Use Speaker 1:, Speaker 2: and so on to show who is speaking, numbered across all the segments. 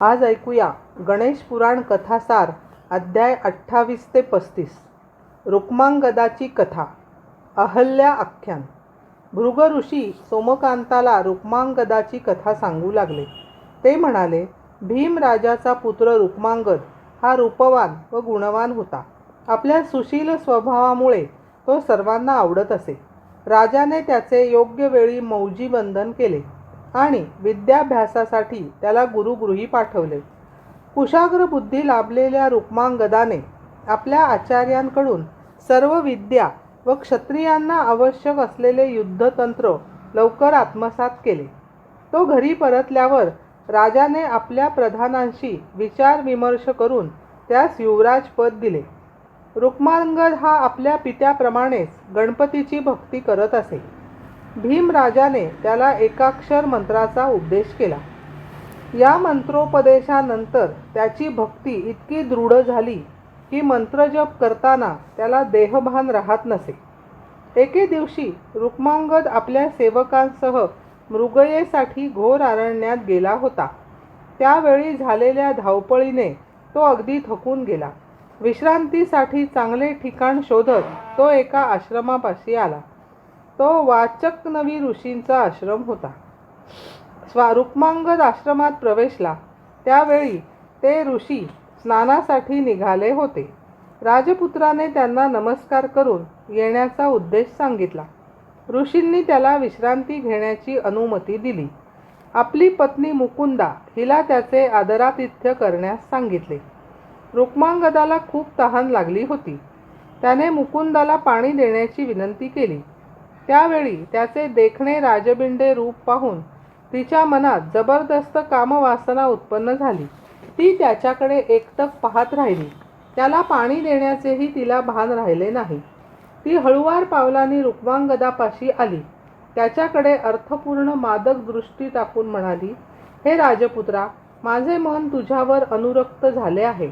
Speaker 1: आज ऐकूया गणेश पुराण कथासार अध्याय अठ्ठावीस ते पस्तीस. रुक्मांगदाची कथा. अहल्या आख्यान. भृग ऋषी सोमकांताला रुक्मांगदाची कथा सांगू लागले. ते म्हणाले भीमराजाचा पुत्र रुक्मांगद हा रूपवान व गुणवान होता. आपल्या सुशील स्वभावामुळे तो सर्वांना आवडत असे. राजाने त्याचे योग्य वेळी मौजी बंधन केले. आणि विद्याभ्यासासाठी त्याला गुरुगृही पाठवले. कुशाग्र बुद्धी लाभलेल्या रुक्मांगदाने आपल्या आचार्यांकडून सर्व विद्या व क्षत्रियांना आवश्यक असलेले युद्धतंत्र लवकर आत्मसात केले. तो घरी परतल्यावर राजाने आपल्या प्रधानांशी विचारविमर्श करून त्यास युवराज पद दिले. रुक्मांगद हा आपल्या पित्याप्रमाणेच गणपतीची भक्ती करत असे. भीमराजाने त्याला एकाक्षर मंत्राचा उपदेश केला. या मंत्रोपदेशानंतर त्याची भक्ती इतकी दृढ झाली की मंत्रजप करताना त्याला देहभान राहत नसे. एके दिवशी रुक्मांगद आपल्या सेवकांसह मृगयेसाठी घोर अरण्यात गेला होता. त्यावेळी झालेल्या धावपळीने तो अगदी थकून गेला. विश्रांतीसाठी चांगले ठिकाण शोधत तो एका आश्रमापाशी आला. तो वाचकनवी ऋषींचा आश्रम होता. स्वारुक्मांगद आश्रमात प्रवेशला. त्यावेळी ते ऋषी स्नानासाठी निघाले होते. राजपुत्राने त्यांना नमस्कार करून येण्याचा उद्देश सांगितला. ऋषींनी त्याला विश्रांती घेण्याची अनुमती दिली. आपली पत्नी मुकुंदा हिला त्याचे आदरातिथ्य करण्यास सांगितले. रुक्मांगदाला खूप तहान लागली होती. त्याने मुकुंदाला पाणी देण्याची विनंती केली. त्यावेळी त्याचे देखणे राजबिंडे रूप पाहून तिच्या मनात जबरदस्त कामवासना उत्पन्न झाली. ती त्याच्याकडे एकटक पाहत राहिली. त्याला पाणी देण्याचेही तिला भान राहिले नाही. ती हळुवार पावलांनी रुक्मांगदापाशी आली. त्याच्याकडे अर्थपूर्ण मादक दृष्टी टाकून म्हणाली हे राजपुत्रा माझे मन तुझ्यावर अनुरक्त झाले आहे.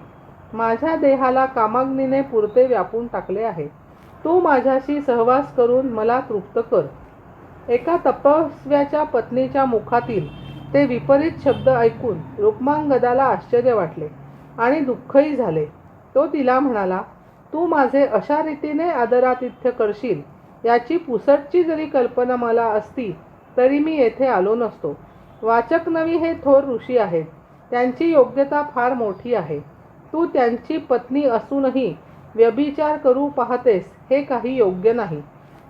Speaker 1: माझ्या देहाला कामाग्नीने पुरते व्यापून टाकले आहे. तू माझ्याशी सहवास करून मला तृप्त कर. एका तपस्व्याच्या पत्नीच्या मुखातील ते विपरीत शब्द ऐकून रुक्मांगदाला आश्चर्य वाटले आणि दुःखही झाले. तो तिला म्हणाला तू माझे अशा रीतीने आदरातिथ्य करशील याची पुसटची जरी कल्पना मला असती तरी मी येथे आलो नसतो. वाचक नवी हे थोर ऋषी आहेत. त्यांची योग्यता फार मोठी आहे. तू त्यांची पत्नी असूनही व्यभिचार करू पाहतेस हे काही योग्य नाही.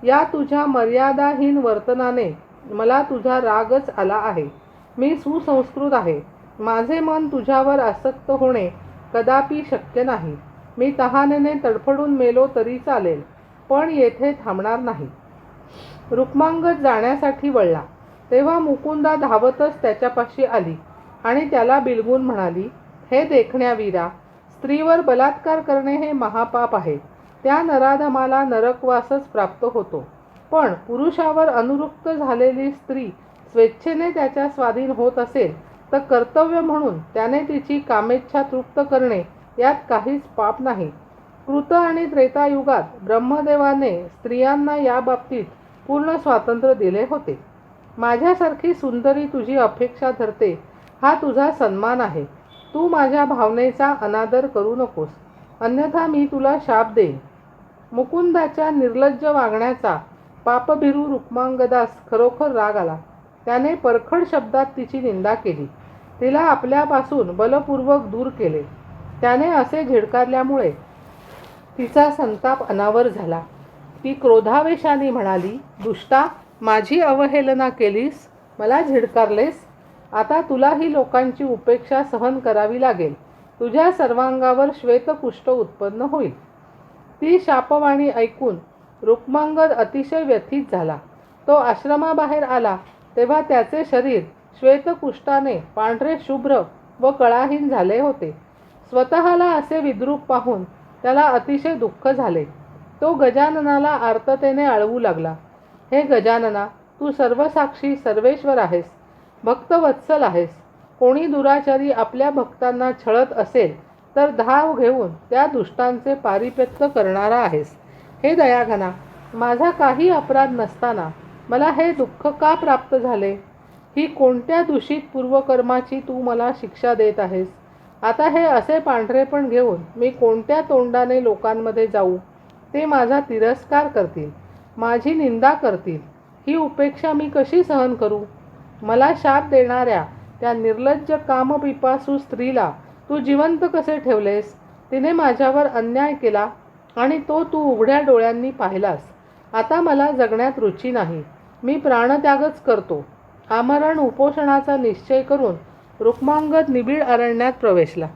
Speaker 1: या तुझ्या मर्यादाहीन वर्तनाने मला तुझा रागच आला आहे. मी सुसंस्कृत आहे. माझे मन तुझ्यावर आसक्त होणे कदापि शक्य नाही. मी तहानेने तडफडून मेलो तरी चालेल पण येथे थांबणार नाही. रुक्मांगत जाण्यासाठी वळला. तेव्हा मुकुंदा धावतच त्याच्यापाशी आली आणि त्याला बिलगून म्हणाली हे देखण्यावीरा स्त्रीवर बलात्कार करणे हे महापाप आहे. त्या नराधमाला नरकवासच प्राप्त होतो. पण पुरुषावर अनुरुक्त झालेली स्त्री स्वेच्छेने त्याच्या स्वाधीन होत असेल तर कर्तव्य म्हणून त्याने तिची कामेच्छा तृप्त करणे यात काहीच पाप नाही. कृत आणि त्रेतायुगात ब्रह्मदेवाने स्त्रियांना या बाबतीत पूर्ण स्वातंत्र्य दिले होते. माझ्यासारखी सुंदरी तुझी अपेक्षा धरते हा तुझा सन्मान आहे. तू माझ्या भावनेचा अनादर करू नकोस. अन्यथा मी तुला शाप देईन. मुकुंदाच्या निर्लज्ज वागण्याचा पापभिरू रुक्मांगदास खरोखर राग आला. त्याने परखड शब्दात तिची निंदा केली. तिला आपल्यापासून बलपूर्वक दूर केले. त्याने असे झिडकारल्यामुळे तिचा संताप अनावर झाला. ती क्रोधावेशाने म्हणाली दुष्टा माझी अवहेलना केलीस? मला झिडकारलेस? आता तुलाही लोकांची उपेक्षा सहन करावी लागेल. तुझ्या सर्वांगावर श्वेतकुष्ठ उत्पन्न होईल. ती शापवाणी ऐकून रुक्मांगद अतिशय व्यथित झाला. तो आश्रमाबाहेर आला तेव्हा त्याचे शरीर श्वेतकुष्ठाने पांढरे शुभ्र व कळाहीन झाले होते. स्वतःला असे विद्रूप पाहून त्याला अतिशय दुःख झाले. तो गजाननाला आर्ततेने आळवू लागला. हे गजानना तू सर्वसाक्षी सर्वेश्वर आहेस भक्तवत्सल आहेस. कोणी दुराचारी आपल्या भक्तांना छळत असेल तर धाव घेऊन त्या दुष्टांचे पारिपत्य करणारा आहेस. हे दयाघना माझा काही अपराध नसताना मला हे दुःख का प्राप्त झाले? ही कोणत्या दूषित पूर्वकर्माची तू मला शिक्षा देत आहेस? आता हे असे पांढरेपण घेऊन मी कोणत्या तोंडाने लोकांमध्ये जाऊ? ते माझा तिरस्कार करतील माझी निंदा करतील. ही उपेक्षा मी कशी सहन करू? मला शाप देणाऱ्या त्या निर्लज्ज कामपिपासू स्त्रीला तू जिवंत कसे ठेवलेस? तिने माझ्यावर अन्याय केला आणि तो तू उघड्या डोळ्यांनी पाहिलास. आता मला जगण्यात रुची नाही. मी प्राणत्यागच करतो. आमरण उपोषणाचा निश्चय करून रुक्मांगद निबिड अरण्यात प्रवेशला.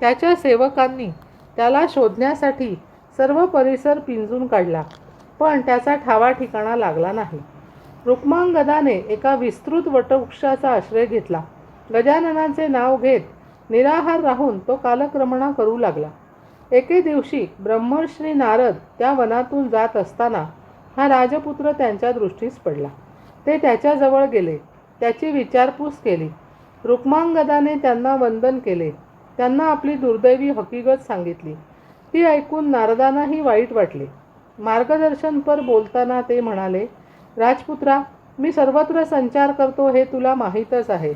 Speaker 1: त्याच्या सेवकांनी त्याला शोधण्यासाठी सर्व परिसर पिंजून काढला पण त्याचा ठावा ठिकाणा लागला नाही. रुक्मांगदाने एका विस्तृत वटवृक्षाचा आश्रय घेतला. गजाननाचे नाव घेत निराहार राहून तो कालक्रमणा करू लागला. एके दिवशी ब्रह्मर्षी नारद त्या वनातून जात असताना हा राजपुत्र त्यांच्या दृष्टीस पडला. ते त्याच्याजवळ गेले त्याची विचारपूस केली. रुक्मांगदाने त्यांना वंदन केले. त्यांना आपली दुर्दैवी हकीकत सांगितली. ती ऐकून नारदांनाही वाईट वाटले. मार्गदर्शनपर बोलताना ते म्हणाले राजपुत्रा मी सर्वत्र संचार करतो हे तुला माहीतच आहे.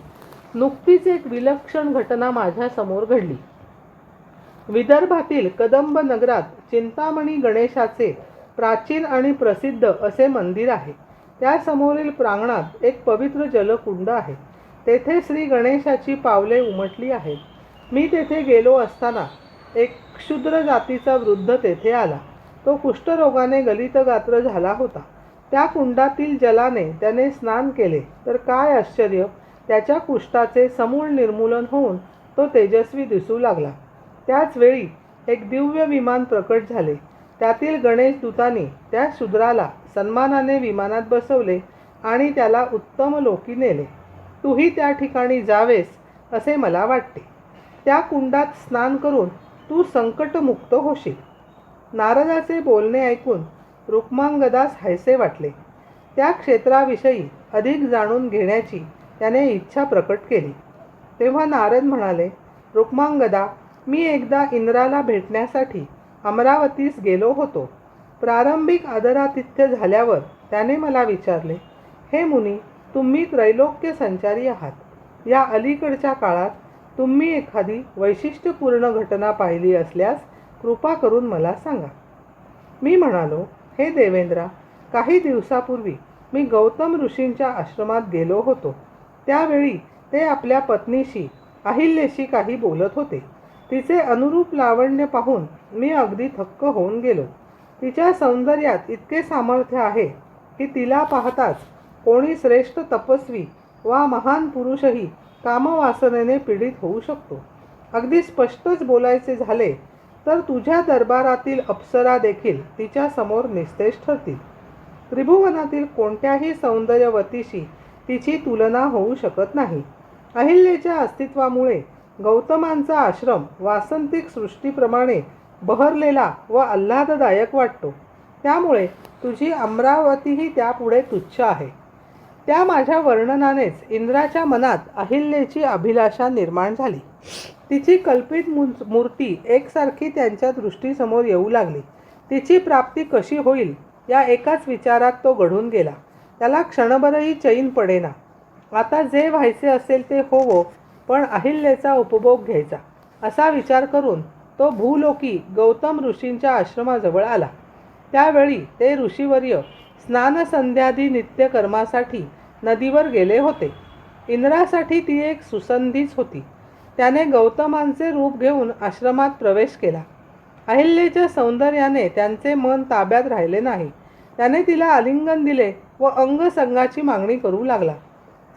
Speaker 1: नुकतीच एक विलक्षण घटना माझ्यासमोर घडली. विदर्भातील कदंब नगरात चिंतामणी गणेशाचे प्राचीन आणि प्रसिद्ध असे मंदिर आहे. त्यासमोरील प्रांगणात एक पवित्र जलकुंड आहे. तेथे श्री गणेशाची पावले उमटली आहेत. मी तेथे गेलो असताना एक क्षुद्र जातीचा वृद्ध तेथे आला. तो कुष्ठरोगाने गलितगात्र झाला होता. त्या कुंडातील जलाने त्याने स्नान केले. तर काय आश्चर्य! त्याच्या कुष्ठाचे समूळ निर्मूलन होऊन तो तेजस्वी दिसू लागला. त्याच वेळी एक दिव्य विमान प्रकट झाले. त्यातील गणेश दूतांनी त्या शूद्राला सन्मानाने विमानात बसवले आणि त्याला उत्तम लोकी नेले. तूही त्या ठिकाणी जावेस असे मला वाटते. त्या कुंडात स्नान करून तू संकटमुक्त होशील. नारदाचे बोलणे ऐकून रुक्मांगदास हायसे वाटले. त्या क्षेत्राविषयी अधिक जाणून घेण्याची त्याने इच्छा प्रकट केली. तेव्हा नारद म्हणाले रुक्मांगदा मी एकदा इंद्राला भेटण्यासाठी अमरावतीस गेलो होतो. प्रारंभिक आदरातिथ्य झाल्यावर त्याने मला विचारले हे मुनी तुम्ही त्रैलोक्य संचारी आहात. या अलीकडच्या काळात तुम्ही एखादी वैशिष्ट्यपूर्ण घटना पाहिली असल्यास कृपा करून मला सांगा. मी म्हणालो हे देवेंद्रा काही दिवसापूर्वी मी गौतम ऋषींच्या आश्रमात गेलो होतो. त्यावेळी ते आपल्या पत्नीशी अहिल्येशी काही बोलत होते. तिचे अनुरूप लावण्य पाहून मी अगदी थक्क होऊन गेलो. तिच्या सौंदर्यात इतके सामर्थ्य आहे की तिला पाहताच कोणी श्रेष्ठ तपस्वी वा महान पुरुषही कामवासनेने पीडित होऊ शकतो. अगदी स्पष्टच बोलायचे झाले तर तुझ्या दरबारातील अप्सरा देखील तिच्यासमोर निस्तेज ठरतील. त्रिभुवनातील कोणत्याही सौंदर्यवतीशी तिची तुलना होऊ शकत नाही. अहिल्याच्या अस्तित्वामुळे गौतमांचा आश्रम वासंतिक सृष्टीप्रमाणे बहरलेला व आल्हाददायक वाटतो. त्यामुळे तुझी अमरावतीही त्यापुढे तुच्छ आहे. त्या माझ्या वर्णनानेच इंद्राच्या मनात अहिल्येची अभिलाषा निर्माण झाली. तिची कल्पित मूर्ती एकसारखी त्यांच्या दृष्टीसमोर येऊ लागली. तिची प्राप्ती कशी होईल या एकाच विचारात तो घडून गेला. त्याला क्षणभरही चैन पडेना. आता जे व्हायचे असेल ते होवो पण अहिल्येचा उपभोग घ्यायचा. असा विचार करून तो भूलोकी गौतम ऋषींच्या आश्रमाजवळ आला. त्यावेळी ते ऋषीवर्य स्नानसंध्यादी नित्यकर्मासाठी नदीवर गेले होते. इंद्रासाठी ती एक सुसंधीच होती. त्याने गौतमांचे रूप घेऊन आश्रमात प्रवेश केला. अहिल्येच्या सौंदर्याने त्यांचे मन ताब्यात राहिले नाही. त्याने तिला आलिंगन दिले. व अंगसंगाची मागणी करू लागला.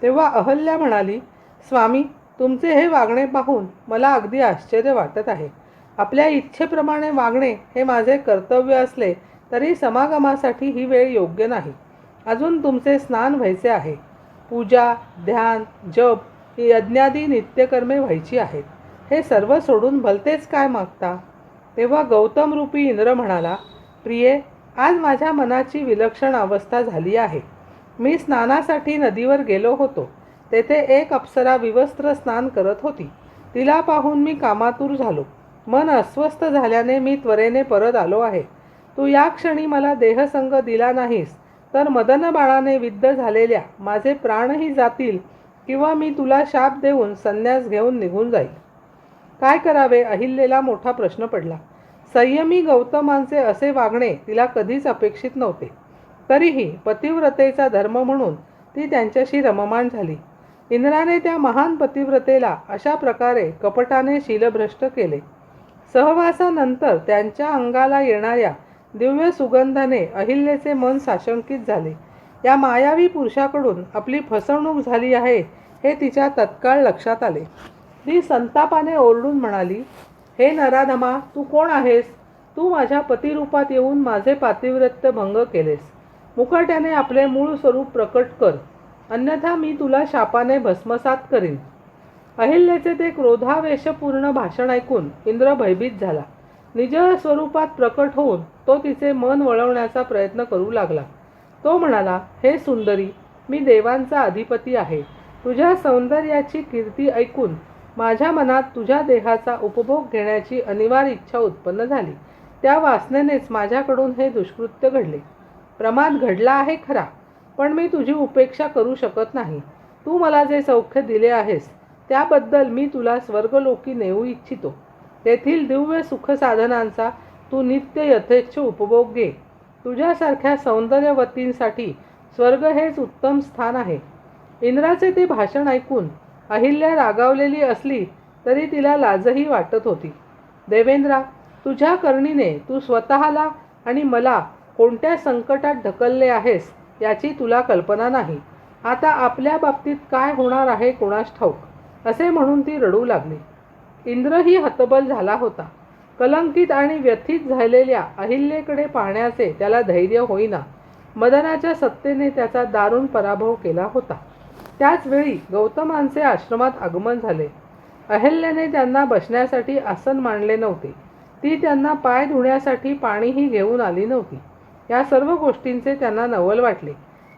Speaker 1: तेव्हा अहल्या म्हणाली स्वामी तुमचे हे वागणे पाहून मला अगदी आश्चर्य वाटत आहे. आपल्या इच्छेप्रमाणे वागणे हे माझे कर्तव्य असले तरी समागमासाठी ही वेळ योग्य नाही. अजून तुमचे स्नान व्हायचे आहे. पूजा ध्यान जप यज्ञादी नित्यकर्मे व्हायची आहेत. हे सर्व सोडून भलतेच काय मागता? तेव्हा गौतम रूपी इंद्र म्हणाला प्रिये आज माझ्या मनाची विलक्षण अवस्था झाली आहे. मी स्नानासाठी नदीवर गेलो होतो. तेथे एक अप्सरा विवस्त्र स्नान करत होती. तिला पाहून मी कामातूर झालो. मन अस्वस्थ झाल्याने मी त्वरेने परत आलो आहे. तू या क्षणी मला देहसंग दिला नाहीस तर मदन बाळाने विद्ध झालेल्या माझे प्राणही जातील किंवा मी तुला शाप देऊन संन्यास घेऊन निघून जाईल. काय करावे? अहिल्येला मोठा प्रश्न पडला. संयमी गौतमांचे असे वागणे तिला कधीच अपेक्षित नव्हते. तरीही पतिव्रतेचा धर्म म्हणून ती त्यांच्याशी रममाण झाली. इंद्राने त्या महान पतिव्रतेला अशा प्रकारे कपटाने शीलभ्रष्ट केले. सहवासानंतर त्यांच्या अंगाला येणाऱ्या दिव्य सुगंधाने अहिल्येचे मन साशंकित झाले. या मायावी पुरुषाकडून आपली फसवणूक झाली आहे हे तिच्या तत्काळ लक्षात आले. ती संतापाने ओरडून म्हणाली हे नराधमा तू कोण आहेस? तू माझ्या पतिरूपात येऊन माझे पातिव्रत्य भंग केलेस. मुकाट्याने आपले मूळ स्वरूप प्रकट कर. अन्यथा मी तुला शापाने भस्मसात करीन. अहिल्याचे ते क्रोधावेशपूर्ण भाषण ऐकून इंद्र भयभीत झाला. निज स्वरूपात प्रकट होऊन तो तिचे मन वळवण्याचा प्रयत्न करू लागला. तो म्हणाला हे सुंदरी मी देवांचा अधिपती आहे. तुझ्या सौंदर्याची कीर्ती ऐकून माझ्या मनात तुझ्या देहाचा उपभोग घेण्याची अनिवार्य इच्छा उत्पन्न झाली. त्या वासनेनेच माझ्याकडून हे दुष्कृत्य घडले. प्रमाद घडला आहे खरा पण मी तुझी उपेक्षा करू शकत नाही. तू मला जे सौख्य दिले आहेस त्याबद्दल मी तुला स्वर्गलोकी नेऊ इच्छितो. तेथील दिव्य सुखसाधनांचा तू नित्य यथेच्छ उपभोग घे. तुझ्यासारख्या सौंदर्यवतींसाठी स्वर्ग हेच उत्तम स्थान आहे. इंद्राचे ते भाषण ऐकून अहिल्या रागावलेली असली तरी तिला लाजही वाटत होती. देवेंद्रा तुझ्या करणीने तू स्वतःला आणि मला कोणत्या संकटात ढकलले आहेस याची तुला कल्पना नाही. आता आपल्या बाबतीत काय होणार आहे कोणास ठाऊक? असे म्हणून ती रडू लागली. इंद्रही हतबल झाला होता. कलंकित आणि व्यथित झालेल्या अहिल्येकडे पाहण्याचे त्याला धैर्य होईना. मदनाच्या सत्तेने त्याचा दारुण पराभव केला होता. त्याचवेळी गौतमांचे आश्रमात आगमन झाले. अहिल्याने त्यांना बसण्यासाठी आसन मांडले नव्हते. ती त्यांना पाय धुण्यासाठी पाणीही घेऊन आली नव्हती. या सर्व गोष्टींचे त्यांना नवल वाटले.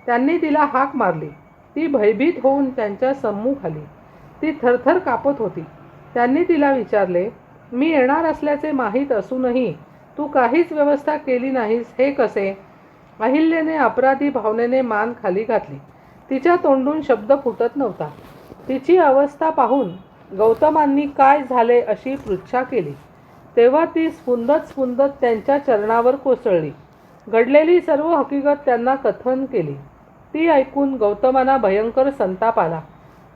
Speaker 1: त्यांनी तिला हाक मारली. ती भयभीत होऊन त्यांच्या सम्मुख आली. ती थरथर कापत होती. त्यांनी तिला विचारले मी येणार असल्याचे माहीत असूनही तू काहीच व्यवस्था केली नाहीस हे कसे? अहिल्याने अपराधी भावनेने मान खाली घातली. तिच्या तोंडून शब्द फुटत नव्हता. तिची अवस्था पाहून गौतमांनी काय झाले अशी पृच्छा केली. तेव्हा ती स्फुंदत स्फुंदत त्यांच्या चरणावर कोसळली. घडलेली सर्व हकीकत त्यांना कथन केली. ती ऐकून गौतमांना भयंकर संताप आला.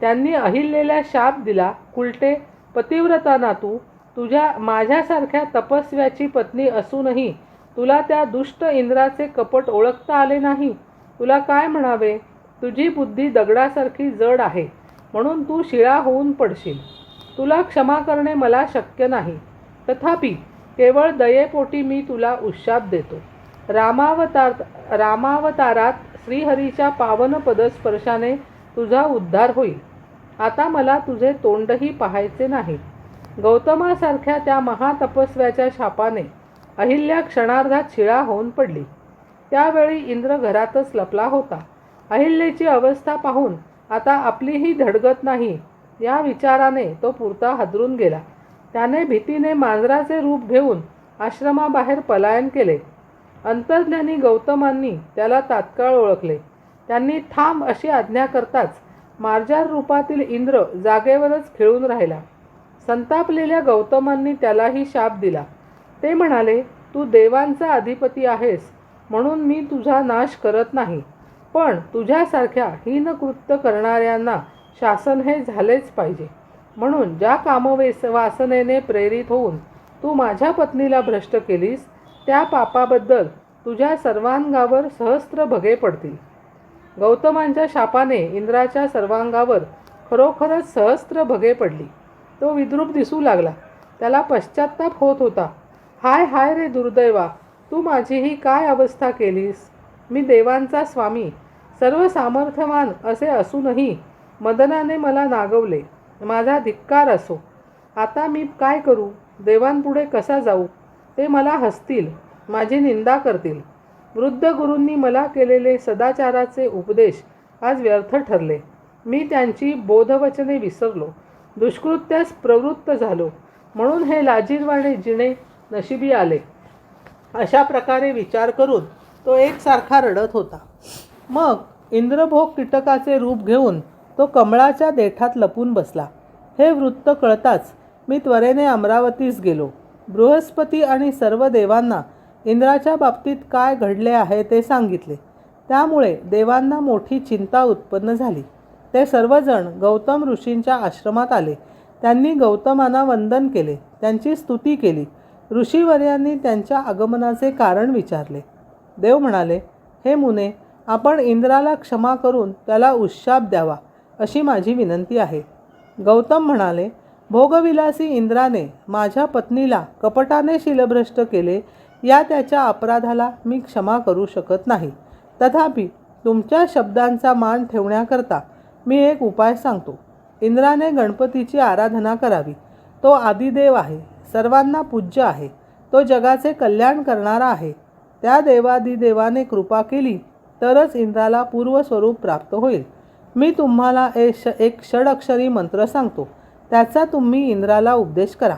Speaker 1: त्यांनी अहिल्याला शाप दिला उलटे पतिव्रता नातू तुझ्या माझ्यासारख्या तपस्व्याची पत्नी असूनही तुला त्या दुष्ट इंद्राचे कपट ओळखता आले नाही. तुला काय म्हणावे? तुझी बुद्धी दगडासारखी जड आहे म्हणून तू शिळा होऊन पडशील. तुला क्षमा करणे मला शक्य नाही. तथापि केवळ दयेपोटी मी तुला उशाप देतो. रामावतार रामावतारात श्रीहरीच्या पावन पदस्पर्शाने तुझा उद्धार होईल. आता मला तुझे तोंडही पाहायचे नाही. गौतमासारख्या त्या महातपस्व्याच्या शापाने अहिल्या क्षणार्धात शिळा होऊन पडली. त्यावेळी इंद्र घरातच लपला होता. अहिल्याची अवस्था पाहून आता आपलीही धडगत नाही या विचाराने तो पुरता हादरून गेला. त्याने भीतीने मांजराचे रूप घेऊन आश्रमाबाहेर पलायन केले. अंतर्ज्ञानी गौतमांनी त्याला तात्काळ ओळखले. त्यांनी थांब अशी आज्ञा करताच मार्जार रूपातील इंद्र जागेवरच खेळून राहिला. संतापलेल्या गौतमांनी त्यालाही शाप दिला. ते म्हणाले तू देवांचा अधिपती आहेस म्हणून मी तुझा नाश करत नाही. पण तुझ्यासारख्या हीनकृत्य करणाऱ्यांना शासन हे झालेच पाहिजे. म्हणून ज्या कामवेस वासनेने प्रेरित होऊन तू माझ्या पत्नीला भ्रष्ट केलीस त्या पापाबद्दल तुझ्या सर्वांगावर सहस्त्र भगे पडतील. गौतमांच्या शापाने इंद्राच्या सर्वांगावर खरोखरच सहस्त्र भगे पडली. तो विद्रूप दिसू लागला. त्याला पश्चाताप होत होता. हाय हाय रे दुर्दैवा तू माझी ही काय अवस्था केलीस? मी देवांचा स्वामी सर्व सामर्थ्यवान असे असूनही मदनाने मला नागवले. माझा धिक्कार असो. आता मी काय करू? देवांपुढे कसा जाऊ? ते मला हसतील. माझी निंदा करतील. वृद्ध गुरूंनी मला केलेले सदाचाराचे उपदेश आज व्यर्थ ठरले. मी त्यांची बोधवचने विसरलो. दुष्कृत्यास प्रवृत्त झालो. म्हणून हे लाजीरवाणे जिणे नशिबी आले. अशा प्रकारे विचार करून तो एकसारखा रडत होता. मग इंद्रभोग कीटकाचे रूप घेऊन तो कमळाच्या देठात लपून बसला. हे वृत्त कळताच मी त्वरेने अमरावतीस गेलो. बृहस्पती आणि सर्व देवांना इंद्राच्या बाबतीत काय घडले आहे ते सांगितले. त्यामुळे देवांना मोठी चिंता उत्पन्न झाली. ते सर्वजण गौतम ऋषींच्या आश्रमात आले. त्यांनी गौतमांना वंदन केले. त्यांची स्तुती केली. ऋषीवर्यांनी त्यांच्या आगमनाचे कारण विचारले. देव म्हणाले हे मुने आपण इंद्राला क्षमा करून त्याला उशाप द्यावा अशी माझी विनंती आहे. गौतम म्हणाले भोगविलासी इंद्राने माझ्या पत्नीला कपटाने शिलभ्रष्ट केले या त्याच्या अपराधाला मी क्षमा करू शकत नाही. तथापि तुमच्या शब्दांचा मान ठेवण्याकरता मी एक उपाय सांगतो. इंद्राने गणपतीची आराधना करावी. तो आदिदेव आहे सर्वांना पूज्य आहे तो जगाचे कल्याण करणारा आहे. त्या देवादिदेवाने कृपा केली तरच इंद्राला पूर्वस्वरूप प्राप्त होईल. मी तुम्हाला ए श एक षडअक्षरी मंत्र सांगतो. त्याचा तुम्ही इंद्राला उपदेश करा.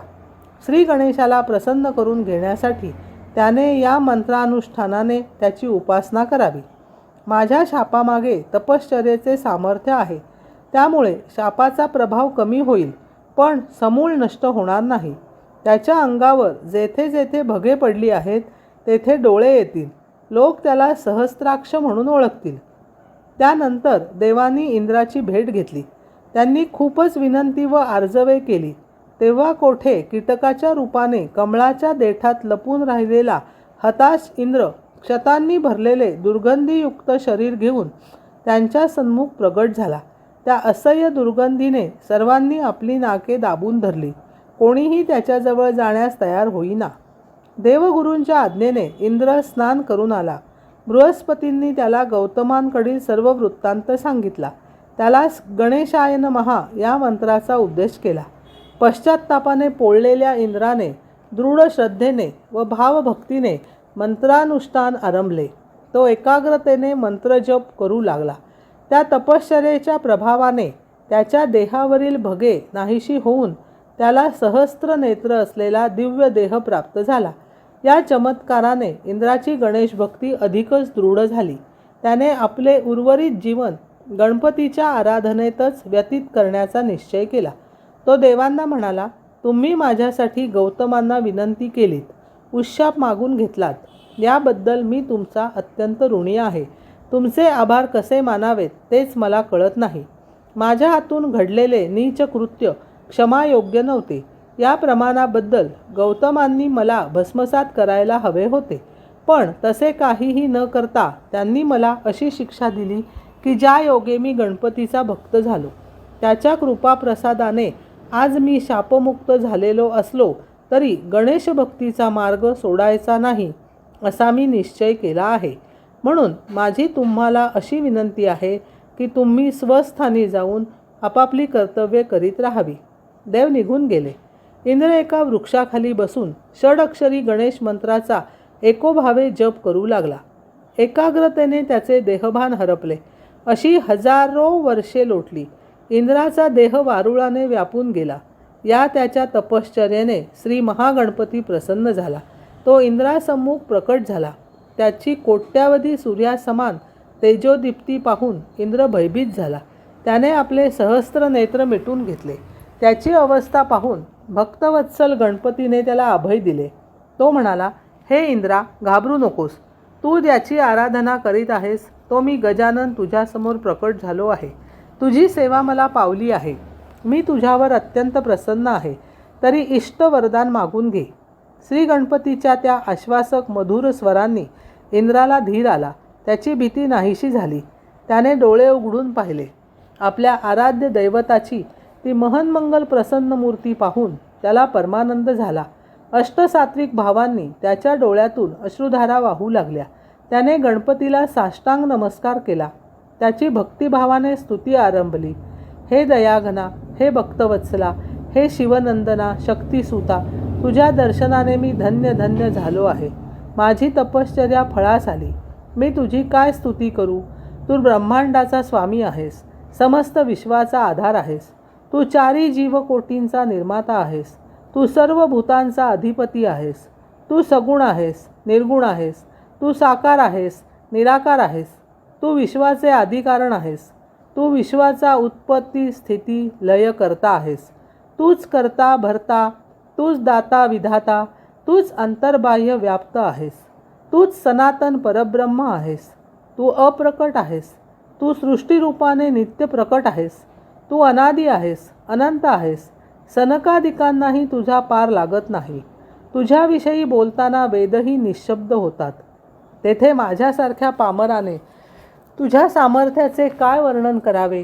Speaker 1: श्री गणेशाला प्रसन्न करून घेण्यासाठी त्याने या मंत्रानुष्ठानाने त्याची उपासना करावी. माझ्या शापामागे तपश्चर्येचे सामर्थ्य आहे. त्यामुळे शापाचा प्रभाव कमी होईल पण समूळ नष्ट होणार नाही. त्याच्या अंगावर जेथे जेथे भगे पडली आहेत तेथे डोळे येतील. लोक त्याला सहस्त्राक्ष म्हणून ओळखतील. त्यानंतर देवांनी इंद्राची भेट घेतली. त्यांनी खूपच विनंती व आर्जवे केली. तेव्हा कोठे कीटकाच्या रूपाने कमळाच्या देठात लपून राहिलेला हताश इंद्र क्षतांनी भरलेले दुर्गंधीयुक्त शरीर घेऊन त्यांच्या सन्मुख प्रगट झाला. त्या असह्य दुर्गंधीने सर्वांनी आपली नाके दाबून धरली. कोणीही त्याच्याजवळ जाण्यास तयार होईना. देवगुरूंच्या आज्ञेने इंद्र स्नान करून आला. बृहस्पतींनी त्याला गौतमांकडील सर्व वृत्तांत सांगितला. त्याला गणेशायन महा या मंत्राचा उपदेश केला. पश्चात्तापाने पोळलेल्या इंद्राने दृढ श्रद्धेने व भावभक्तीने मंत्रानुष्ठान आरंभले. तो एकाग्रतेने मंत्रजप करू लागला. त्या तपश्चर्येच्या प्रभावाने त्याच्या देहावरील भगे नाहीशी होऊन त्याला सहस्त्र नेत्र असलेला दिव्य देह प्राप्त झाला. या चमत्काराने इंद्राची गणेश भक्ती अधिकच दृढ झाली. त्याने आपले उर्वरित जीवन गणपतीच्या आराधनेतच व्यतीत करण्याचा निश्चय केला. तो देवांना म्हणाला तुम्ही माझ्यासाठी गौतमांना विनंती केलीत. उशाप मागून घेतलात. याबद्दल मी तुमचा अत्यंत ऋणी आहे. तुमचे आभार कसे मानावेत तेच मला कळत नाही. माझ्या हातून घडलेले नीच कृत्य क्षमायोग्य नव्हते. या प्रमाणाबद्दल गौतमांनी मला भस्मसात करायला हवे होते. पण तसे काहीही न करता त्यांनी मला अशी शिक्षा दिली की ज्या योगे मी गणपतीचा भक्त झालो त्याच्या कृपाप्रसादाने आज मी शापमुक्त झालेलो असलो तरी गणेश भक्तीचा मार्ग सोडायचा नाही असा मी निश्चय केला आहे. म्हणून माझी तुम्हाला अशी विनंती आहे की तुम्ही स्वस्थानी जाऊन आपापली कर्तव्ये करीत राहावी. देव निघून गेले. इंद्र एका वृक्षाखाली बसून षडअक्षरी गणेश मंत्राचा एकोभावे जप करू लागला. एकाग्रतेने त्याचे देहभान हरपले. अशी हजारो वर्षे लोटली. इंद्राचा देह वारुळाने व्यापून गेला. या त्याच्या तपश्चर्येने श्री महागणपती प्रसन्न झाला. तो इंद्रासम्मुख प्रकट झाला. त्याची कोट्यावधी सूर्यासमान तेजोदीप्ती पाहून इंद्र भयभीत झाला. त्याने आपले सहस्त्र नेत्र मिटून घेतले. त्याची अवस्था पाहून भक्तवत्सल गणपतीने त्याला अभय दिले. तो म्हणाला हे इंद्रा घाबरू नकोस. तू ज्याची आराधना करीत आहेस तो मी गजानन तुझ्यासमोर प्रकट झालो आहे. तुझी सेवा मला पावली आहे. मी तुझ्यावर अत्यंत प्रसन्न आहे. तरी इष्ट वरदान मागून घे. श्री गणपतीच्या त्या आश्वासक मधुर स्वरांनी इंद्राला धीर आला. त्याची भीती नाहीशी झाली. त्याने डोळे उघडून पाहिले. आपल्या आराध्य दैवताची ती महनमंगल प्रसन्न मूर्ती पाहून त्याला परमानंद झाला. अष्टसात्विक भावांनी त्याच्या डोळ्यातून अश्रुधारा वाहू लागल्या. त्याने गणपतीला साष्टांग नमस्कार केला. त्याची भक्तिभावाने स्तुती आरंभली. हे दयाघना हे भक्तवत्सला हे शिवनंदना शक्तिसुता तुझ्या दर्शनाने मी धन्य धन्य झालो आहे. माझी तपश्चर्या फळास आली. मी तुझी काय स्तुती करू? तू ब्रह्मांडाचा स्वामी आहेस. समस्त विश्वाचा आधार आहेस. तू चारी जीवकोटींचा निर्माता आहेस. तू सर्व भूतांचा अधिपती आहेस. तू सगुण आहेस निर्गुण आहेस. तू साकार आहेस निराकार आहेस. तू विश्वाचे आधिकारण आहेस. तू विश्वाचा उत्पत्ती स्थिती लय करता आहेस. तूच करता भरता तूच दाता विधाता तूच अंतर्बाह्य व्याप्त आहेस. तूच सनातन परब्रह्म आहेस. तू अप्रकट आहेस. तू सृष्टीरूपाने नित्य प्रकट आहेस. तू अनादी आहेस अनंत आहेस. सनकादिकांनाही तुझा पार लागत नाही. तुझ्याविषयी बोलताना वेदही निशब्द होतात. तेथे माझ्यासारख्या पामराने तुझ्या सामर्थ्याचे काय वर्णन करावे?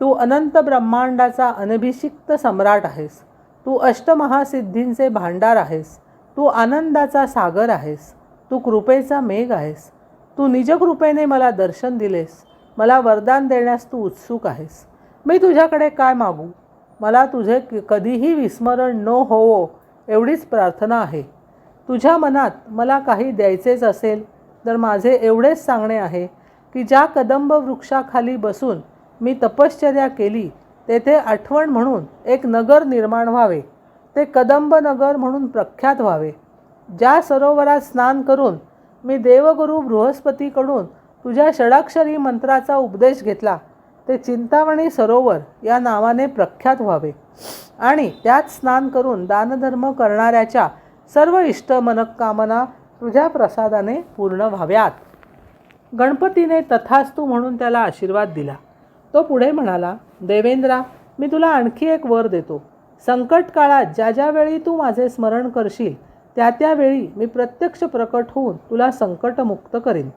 Speaker 1: तू अनंत ब्रह्मांडाचा अनभिषिक्त सम्राट आहेस. तू अष्टमहासिद्धींचे भांडार आहेस. तू आनंदाचा सागर आहेस. तू कृपेचा मेघ आहेस. तू निजकृपेने मला दर्शन दिलेस. मला वरदान देण्यास तू उत्सुक आहेस. मी तुझ्याकडे काय मागू? मला तुझे क- कधीही विस्मरण न होवो एवढीच प्रार्थना आहे. तुझ्या मनात मला काही द्यायचेच असेल तर माझे एवढेच सांगणे आहे की ज्या कदंब वृक्षाखाली बसून मी तपश्चर्या केली तेथे आठवण म्हणून एक नगर निर्माण व्हावे. ते कदंब नगर म्हणून प्रख्यात व्हावे. ज्या सरोवरात स्नान करून मी देवगुरू बृहस्पतीकडून तुझ्या षडाक्षरी मंत्राचा उपदेश घेतला ते चिंतामणी सरोवर या नावाने प्रख्यात व्हावे. आणि त्यात स्नान करून दानधर्म करणाऱ्याच्या सर्व इष्ट मनकामना तुझ्या प्रसादाने पूर्ण व्हाव्यात. गणपतीने तथास्तू म्हणून त्याला आशीर्वाद दिला. तो पुढे म्हणाला देवेंद्रा मी तुला आणखी एक वर देतो. संकट काळात ज्या ज्यावेळी तू माझे स्मरण करशील त्या त्यावेळी मी प्रत्यक्ष प्रकट होऊन तुला संकटमुक्त करीन.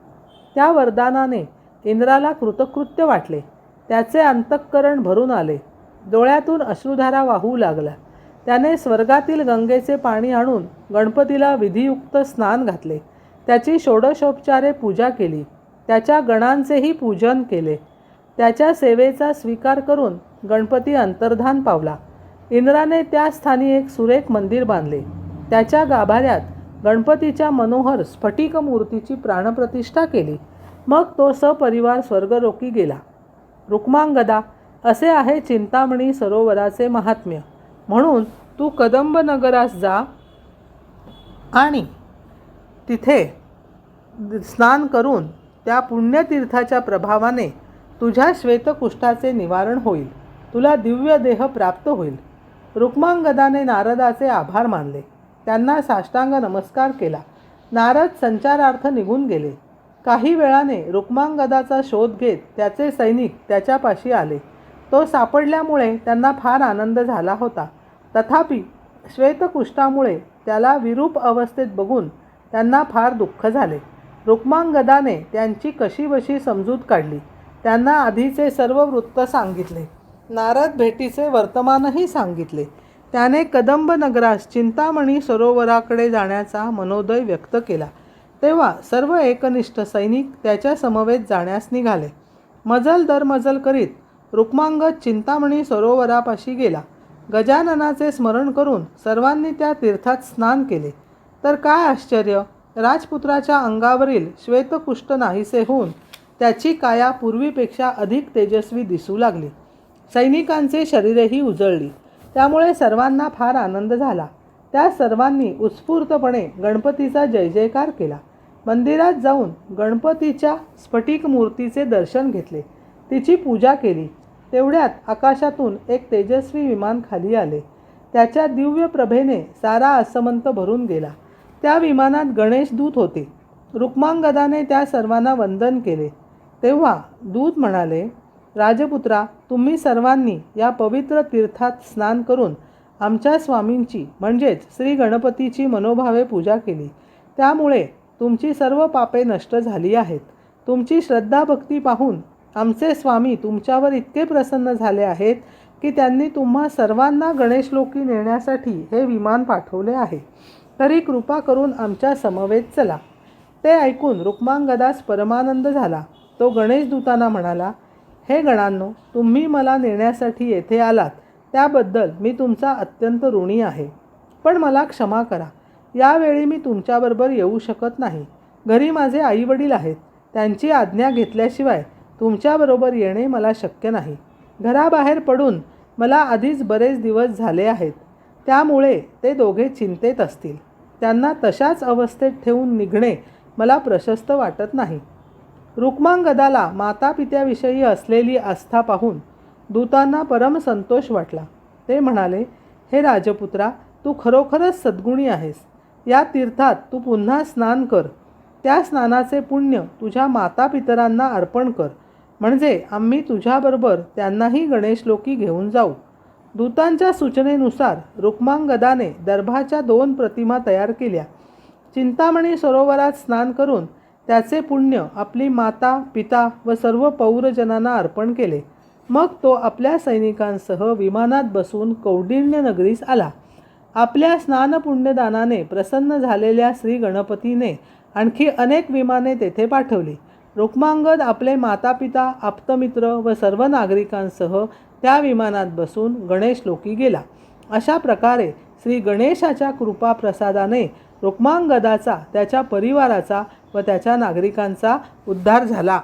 Speaker 1: त्या वरदानाने इंद्राला कृतकृत्य वाटले. त्याचे अंतःकरण भरून आले. डोळ्यातून अश्रुधारा वाहू लागला त्याने स्वर्गातील गंगेचे पाणी आणून गणपतीला विधियुक्त स्नान घातले. त्याची षोडशोपचारे पूजा केली. त्याच्या गणांचेही पूजन केले. त्याच्या सेवेचा स्वीकार करून गणपती अंतर्धान पावला. इंद्राने त्या स्थानी एक सुरेख मंदिर बांधले. त्याच्या गाभाऱ्यात गणपतीच्या मनोहर स्फटिक मूर्तीची प्राणप्रतिष्ठा केली. मग तो सपरिवार स्वर्गरोकी गेला. रुक्मांगदा असे आहे चिंतामणी सरोवराचे महात्म्य. म्हणून तू कदंब नगरास जा आणि तिथे स्नान करून त्या पुण्यतीर्थाच्या प्रभावाने तुझ्या श्वेतकुष्ठाचे निवारण होईल. तुला दिव्य देह प्राप्त होईल. रुक्मांगदाने नारदाचे आभार मानले. त्यांना साष्टांग नमस्कार केला. नारद संचारार्थ निघून गेले. काही वेळाने रुक्मांगदाचा शोध घेत त्याचे सैनिक त्याच्यापाशी आले. तो सापडल्यामुळे त्यांना फार आनंद झाला होता. तथापि श्वेतकुष्ठामुळे त्याला विरूप अवस्थेत बघून त्यांना फार दुःख झाले. रुक्मांगदाने त्यांची कशीबशी समजूत काढली. त्यांना आधीचे सर्व वृत्त सांगितले. नारद भेटीचे वर्तमानही सांगितले. त्याने कदंब नगरास चिंतामणी सरोवराकडे जाण्याचा मनोदय व्यक्त केला. तेव्हा सर्व एकनिष्ठ सैनिक त्याच्या समवेत जाण्यास निघाले. मजल दर मजल करीत रुक्मांगद चिंतामणी सरोवरापाशी गेला. गजाननाचे स्मरण करून सर्वांनी त्या तीर्थात स्नान केले. तर काय आश्चर्य! राजपुत्राच्या अंगावरील श्वेतकुष्ठ नाहीसे होऊन त्याची काया पूर्वीपेक्षा अधिक तेजस्वी दिसू लागली. सैनिकांचे शरीरेही उजळली. त्यामुळे सर्वांना फार आनंद झाला. त्या सर्वांनी उत्स्फूर्तपणे गणपतीचा जय जयकार केला. मंदिरात जाऊन गणपतीच्या स्फटिक मूर्तीचे दर्शन घेतले. तिची पूजा केली. तेवढ्यात आकाशातून एक तेजस्वी विमान खाली आले. त्याच्या दिव्य प्रभेने सारा असमंत भरून गेला. त्या विमानात गणेश दूत होते. रुक्मांगदाने त्या सर्वांना वंदन केले. तेव्हा दूत म्हणाले राजपुत्रा तुम्ही सर्वांनी या पवित्र तीर्थात स्नान करून आमच्या स्वामींची म्हणजेच श्री गणपतीची मनोभावे पूजा केली. त्यामुळे तुमची सर्व पापे नष्ट झाली आहेत. तुमची श्रद्धा भक्ती पाहून आमचे स्वामी तुमच्यावर इतके प्रसन्न झाले आहेत की त्यांनी तुम्हा सर्वांना गणेशलोकी नेण्यासाठी हे विमान पाठवले आहे. तरी कृपा करून आमच्या समवेत चला. ते ऐकून रुक्मांगदास परमानंद झाला. तो गणेशदूतांना म्हणाला हे गणांनो तुम्ही मला नेण्यासाठी येथे आलात. त्याबद्दल मी तुमचा अत्यंत ऋणी आहे. पण मला क्षमा करा. यावेळी मी तुमच्याबरोबर येऊ शकत नाही. घरी माझे आईवडील आहेत. त्यांची आज्ञा घेतल्याशिवाय तुमच्याबरोबर येणे मला शक्य नाही. घराबाहेर पडून मला आधीच बरेच दिवस झाले आहेत. त्यामुळे ते दोघे चिंतेत असतील. त्यांना तशाच अवस्थेत ठेवून निघणे मला प्रशस्त वाटत नाही. रुक्मांगदाला मातापित्याविषयी असलेली आस्था पाहून दूतांना परम संतोष वाटला. ते म्हणाले हे राजपुत्रा तू खरोखरच सद्गुणी आहेस. या तीर्थात तू पुन्हा स्नान कर. त्या स्नानाचे पुण्य तुझ्या माता पितरांना अर्पण कर. म्हणजे आम्ही तुझ्याबरोबर त्यांनाही गणेशलोकी घेऊन जाऊ. दूतांच्या सूचनेनुसार रुक्मांगदाने दर्भाच्या दोन प्रतिमा तयार केल्या. चिंतामणी सरोवरात स्नान करून त्याचे पुण्य आपली माता पिता व सर्व पौरजनांना अर्पण केले. मग तो आपल्या सैनिकांसह विमानात बसून कौडिण्य नगरीस आला. आपल्या स्नानपुण्यदानाने प्रसन्न झालेल्या श्री गणपतीने आणखी अनेक विमाने तेथे पाठवली. रुक्मांगद आपले मातापिता आप्तमित्र व सर्व नागरिकांसह त्या विमानात बसून गणेशलोकी गेला. अशा प्रकारे श्री गणेशाच्या कृपाप्रसादाने रुक्मांगदाचा त्याच्या परिवाराचा व त्याच्या नागरिकांचा उद्धार झाला.